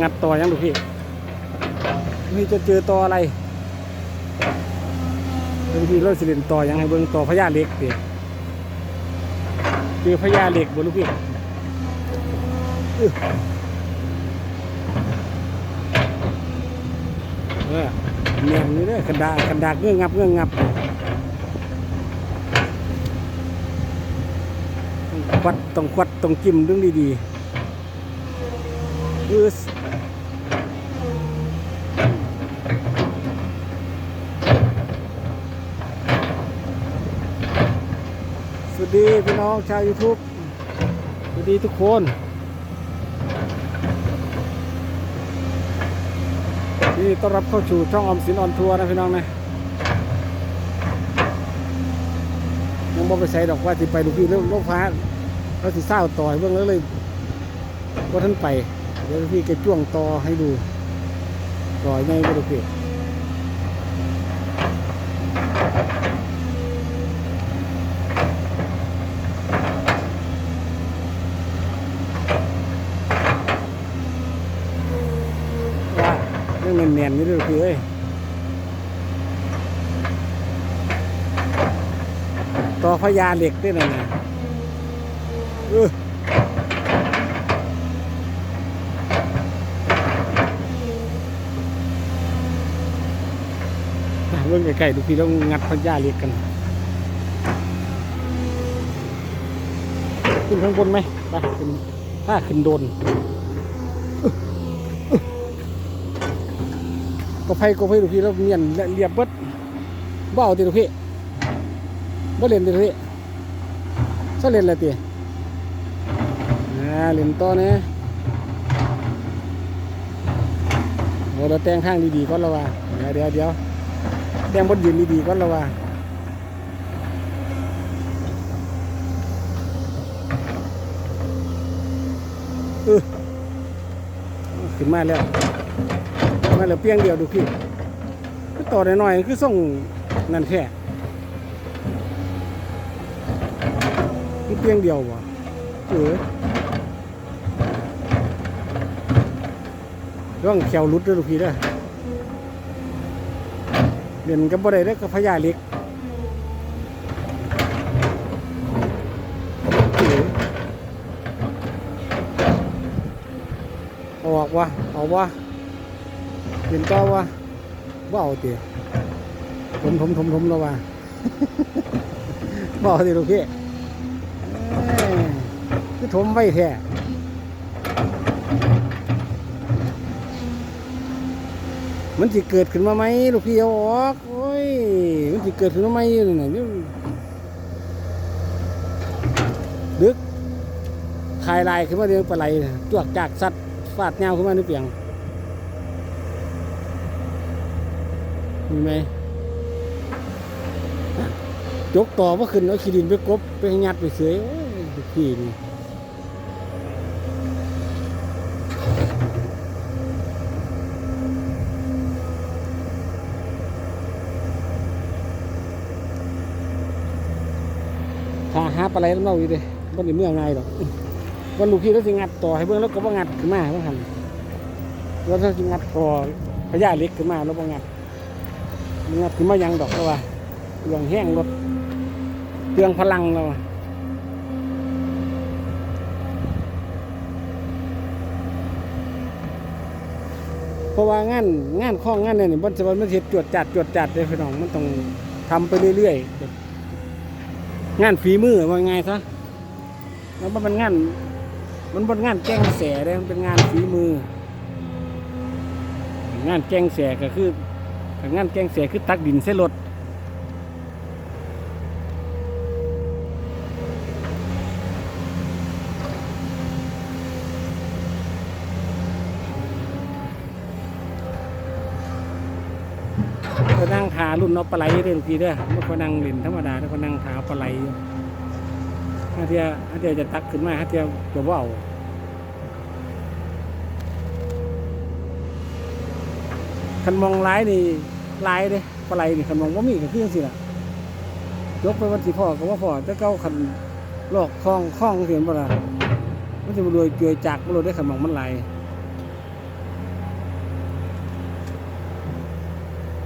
งัดต่อยังดูพี่นี่จะเจอต่ออะไรบางทีเราสิเล่นต่อยังให้เบิ่งต่อพญาเหล็กดิเจอพญาเหล็กบ่ลูกพี่อื้อเออแม่นนี่เด้อคันดาคันดาเงื่องับเงื่องับควัดต้องควัดต้องจิ้มดึงดีๆอือ สวัสดีพี่น้องชาว YouTube สวัสดีทุกคนที่นี่ต้อนรับเข้าสู่ช่องออมสินออนทัวร์นะพี่น้องนะยังบ่ไปใส่ดอกว่าสิไปดูพี่เรื่องโลกฟ้าเราสิเศร้าต่อยเบื้องแล้วเลยว่าท่านไปเดี๋ยวพี่แกจ้วงต่อให้ดูต่อยไงก็ดูพี่ว่า เรื่องเนียนๆนี่ด้วยพี่เอ้ยต่อพญาเหล็กด้วยนะนะเออมาเรื่องไกลๆดูพี่ต้องงัดพญาเหล็กกันขึ้นข้างบนไหมไปขึ้นถ้าขึ้นโดน ก็ไฟก็ไฟลูกพี่แล้วเมียนเรียบเบิดบ่เอาติลูกพี่บ่เล่นติลูกพี่ซะเล่นอะไรติอ่าเล่นต่อเนี่ยโอ้เราแต่งข้างดีๆก่อนและว่าเดี๋ยวเดี๋ยวเดี๋ยวแต่งบนยืนดีๆก่อนและว่าเออขึ้นมาแล้ว มาเหลือเพียงเดียวดูพี่คือต่อหน่อยๆคือส่งนั่นแค่คือเพียงเดียวบ่เออร่องแขวรุดด้วยลูกพี่เด้อเรียนกับบ่ได้เด้อกับพญาเล็กเออเอออกวะเอาวะ เห็นก็ว่าว่าเอาเตี๋ยผมผมผมผมแล้วว่าว่าเอาเตี๋ยลูกพี่คือถมไว้แท้มันจะเกิดขึ้นมาไหมลูกพี่เอาออกโอ้ยมันจะเกิดขึ้นมาไหมนี่น่ะนี่ดึกคายลายขึ้นมาเรื่องปลาไหลน่ะจวกจากสัตว์ฟาดเงาขึ้นมาในเปียง มีไหมจกต่อว่าขึ้นเอาขีดินไปกบไปยัดไปเสยพี่นี่หาหาปลาไหลน้ำเล่าอยู่เด้บนในเมื่อไงหรอกวันลูกพี่เราสิงัดต่อให้เบิ่งแล้วก็บ่งัดขึ้นมาว่าหันแล้วถ้าสิงัดต่อพญาเล็กขึ้นมาแล้วบ่งัด งัดขึ้นมายังดอกแล้วว่าเครื่องแห้งรถเครื่องพลังแล้วเพราะว่างานงานข้องงานเนี่ยมันจะมันเห็ดจวดจัดจวดจัดเลยพี่น้องมันต้องทำไปเรื่อยๆงานฝีมือว่าไงซะแล้วมันงานมันบนงานแจ้งแสเลยมันเป็นงานฝีมือ งานแจ้งแสก็คือ ถ้างานแกงเสียคือตักดินใส่รถก็นั่งขารุ่นเอปลาไหลเด้อลูกพี่เด้อไม่ค่อยนั่งเล่นธรรมดาแล้วก็นั่งขาปลาไหลอยู่ถ้าเทียถ้าเทียจะตักขึ้นมาถ้าเทียจะว่าว คันมองไล่นี่ร้ายเลยปลาไหลนี่คันมองว่ามีก็คือสิล่ะยกไปวันที่พ่อก็ว่าพ่อแต่เก้าคันลอกคล้องคล้องเสียงบ่ล่ะมันจะมาโดยเกลือจักมาโดยได้คันมองมันไหล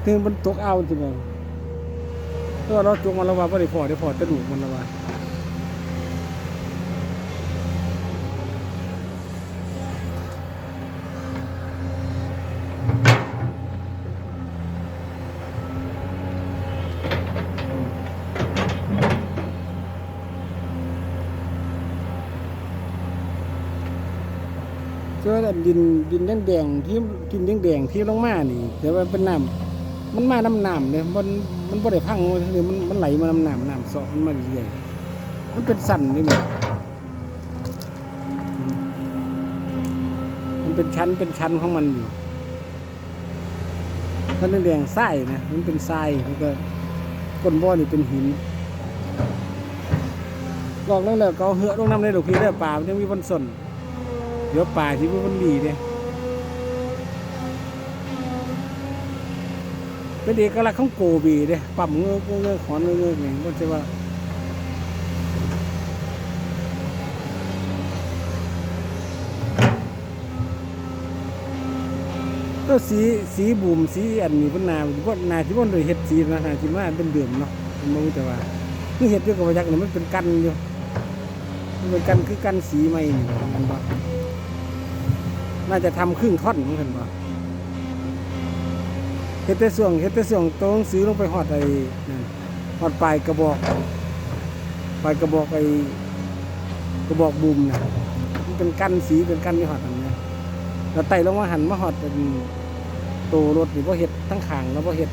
ถึงมันตกเอาจริงๆเออเราจงมันละว่าบ่ได้พ่อได้พ่อจะดูมันละว่า เจอแต่ดินดินแดงๆที่ดินแดงๆที่ลงมานี่แต่ว่าเป็นน้ำมันมาน้ำน้ำเนี่ยมันมันบ่ได้พังเลยมันมันไหลมาน้ำน้ำน้ำสาะมันมาเรื่อยมันเป็นสั่นนี่มันมันเป็นชั้นเป็นชั้นของมันอยู่ถ้าแดงๆทรายนะมันเป็นทรายแล้วก็ก้นบ่อนี่เป็นหินลอกแล้วแล้วก็เอาเหือลงน้ำในดอกพีได้ป่ามันยังมีบนสน เดี๋ยวป่าที่มันดีเนี่ยเป็นเอกลักษณ์ของโกบีเนี่ยปั๊มเงือกเงือกขอนเงือกเนี่ยมันจะว่าก็สีสีบูมสีอันนี้เพิ่นนาเพราะนาที่มันโดยเห็ดสีนะนาที่มาเป็นเดือมเนาะมันบ่รู้แต่ว่าคือเห็ดอยู่กับประยักเนี่ยมันเป็นกันอยู่มันเป็นกันคือกันสีใหม่นี่มันบ่ น่าจะทำครึ่งท่อนเหมือนกันว่าเฮ็ดแต่ส่วงเฮ็ดแต่ส่วงต้องซื้อลงไปหอดไอ้นั่นหอดปลายกระบอกปลายกระบอกไอ้กระบอกบุมนะมันเป็นกั้นสีเป็นกั้นที่หอดอันนี้แล้วไต่ลงมาหันมาหอดเป็นตัวรถหรือว่าเห็ดทั้งขางแล้วว่าเห็ด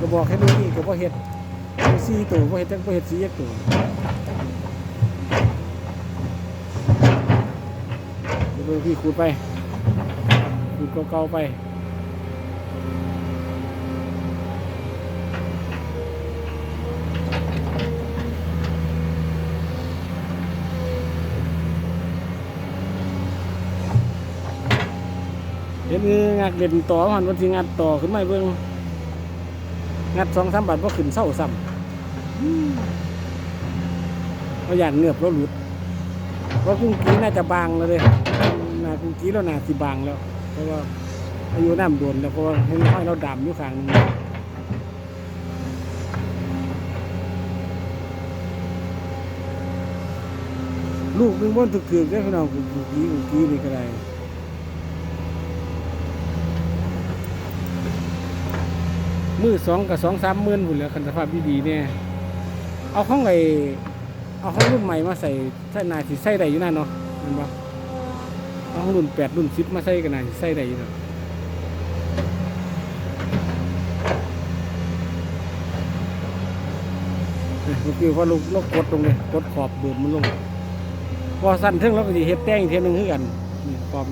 กระ บอกให้ดูนี่ก็บ่เฮ็ดมีสีตัวบ่เฮ็ดจังบ่เฮ็ดสีเอกตัวเดี๋ยวพี่ขูดไปขูดเก่าๆไปเห็นมืองักเด่นต่อมันวันที่งัดต่อขึ้นมาให้เบิ่ง งัดสองสามบาทว่าขึ้นเศร้าซ้ำเราอยากเงือบเราหลุดเพราะกุ้งกี้น่าจะบางแล้วเลยนากุ้งกี้เราน่าสิบางแล้ว เพราะว่าอายุน้ำโดนแล้วเพราะว่าให้ห้อยเราดำอยู่ข้างนึงลูกนึงบนถึกๆได้อพี่น้องกุ้งกี้กุ้งกี้นี่ก็ได้ มือสองกับสองสามหมื่นหุ่นแหล้วคันสภาพดีๆเนี่ยเอาของไอเอาของรุ่นใหม่มาใส่ใส่นายสิใส่ได้อยู่นั่นเนาะเห็นปะเอาของรุ่นแปดรุ่นสิบมาใส่กันนายสิใส่ได้อยู่เนาะเมื่อกี้พอลูกลกกดลงเลยกดขอบเบิดมันลงพอสั้นถึงแล้วก็สิเฮ็ดแต้งอีกเทียหนึงคือกันนี่ขอบ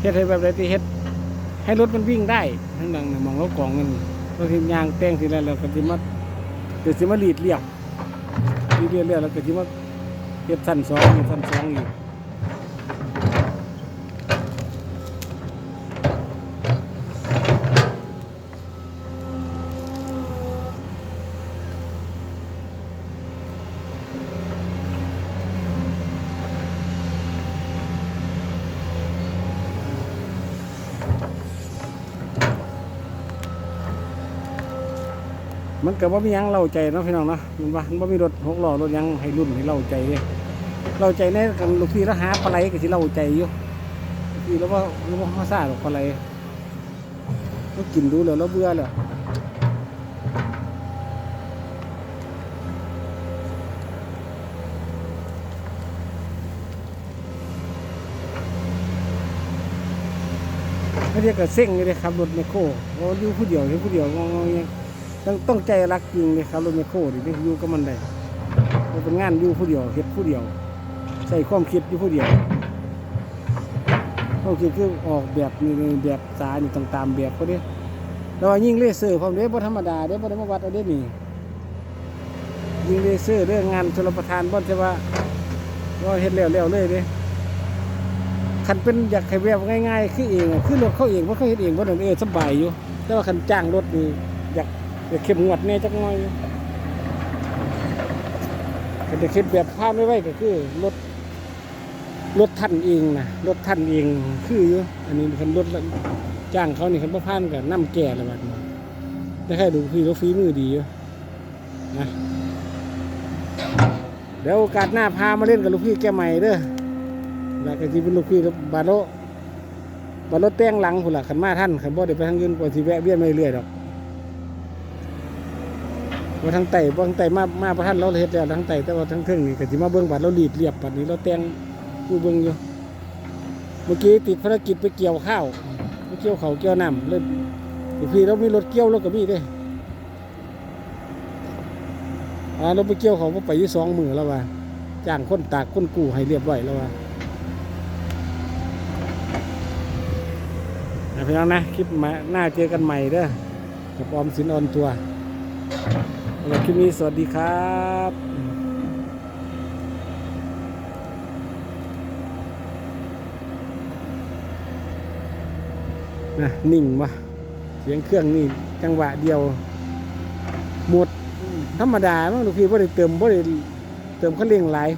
เฮ็ดให้แบบไรที่เฮ็ดให้รถมันวิ่งได้ทั้งดังมองแล้วกองเงิน เราเห็นยางแต้งสิแล้วเราก็จะมาเดี๋ยวสิมาหลีดเรียบหลีดเรียบแล้วก็จะมาเก็บสั้นสองสั้นสองอีก มันก็บ่มียังเล่าใจเนาะพี่น้องเนาะมันว่ามันบ่มีรถหกล้อรถยังให้รุ่นให้เล่าใจเด้เล่าใจในกันลูกพี่ล้วหาปลาไหลก็สิเล่าใจอยู่พี่แล้วว่าแล้วว่าฮาซ่าดอกปลาไหลก็กินดูแล้วเราเบื่อแล้วเขาเรียกกับเส้งเลยครับรถไมคโครเราอยู่ผู้เดียวอยู่ผู้เดียวงงๆอง ต้องต้องใจรักจริงเลยครับรถไมคโครนี่ไม่อยู่กับมันได้มันเป็นงานอยู่ผู้เดียวเฮ็ดผู้เดียว ใส่ความคิดอยู่ผู้เดียวความคิดคือออกแบบนี่นี่แบบสายนี่ต้องตามแบบเขาเด้แล้วยิ่งเลเซอร์พร้อมเด้บ่ธรรมดาเด้บ่ได้มาวัดเอาเด้นี่ยิงเลเซอร์เรื่องงานชลประทานบ่ใช่ว่าว่าเฮ็ดแล้วแล้วเลยเด้คันเป็นอยากให้แบบง่ายๆคือเองอะคือรถเขาเองบ่เขาเฮ็ดเองบ่นั่นเออสบายอยู่ แต่ว่าคันจ้างรถนี่อยาก อยากเข้มงวดแน่จักหน่อยก็จะคิดแบบภาพไม่ไหวก็คือรถรถท่านเองนะรถท่านเองคืออยู่อันนี้คันรถจ้างเขานี่คันพ่พานกับน้ำแก่ละบัดนี้ได้แค่ดูพี่รถฟีมือดีอยู่นะเดี๋ยวโอกาสหน้าพามาเล่นกับลูกพี่แกใหม่เด้อแล้วก็ที่เป็นลูกพี่กับบาโลบาโลแต่งหลังพุ่นละขันมาท่านขันบ่ได้ไปทางยืนกว่าสิแวะเวียนไม่เรื่อยดอก ว่าทางไต่ว่าทางไต่มามาประทันเราเฮ็ดแล้วทางไต่แต่ว่าทางเทิงนี่ก็สิมาเบิ่งบัดเรารีดเรียบบัดนี้เราแต่งผู้เบิ่งอยู่เมื่อกี้ติดภารกิจไปเกี่ยวข้าวไปเกี่ยวเขาวเกี่ยวน้ำเลยอีกพี่เรามีรถเกี่ยวรถก็มีเด้อ่าเราไปเกี่ยวเขาวบ่ไปยู่สองมือแล้วว่าจ้างคนตากคนกู้ให้เรียบร้อยแล้วว่าอะพี่น้องนะคลิปมาหน้าเจอกันใหม่เด้อกับออมสินออนทัว หรับคลิปนี้สวัสดีครับนะนิ่งวะเสียงเครื่องนี่จังหวะเดียว หมดธรรมดามั้งทุกพี่ว่าได้เติมว่าได้เติมเขาเร่งหลาย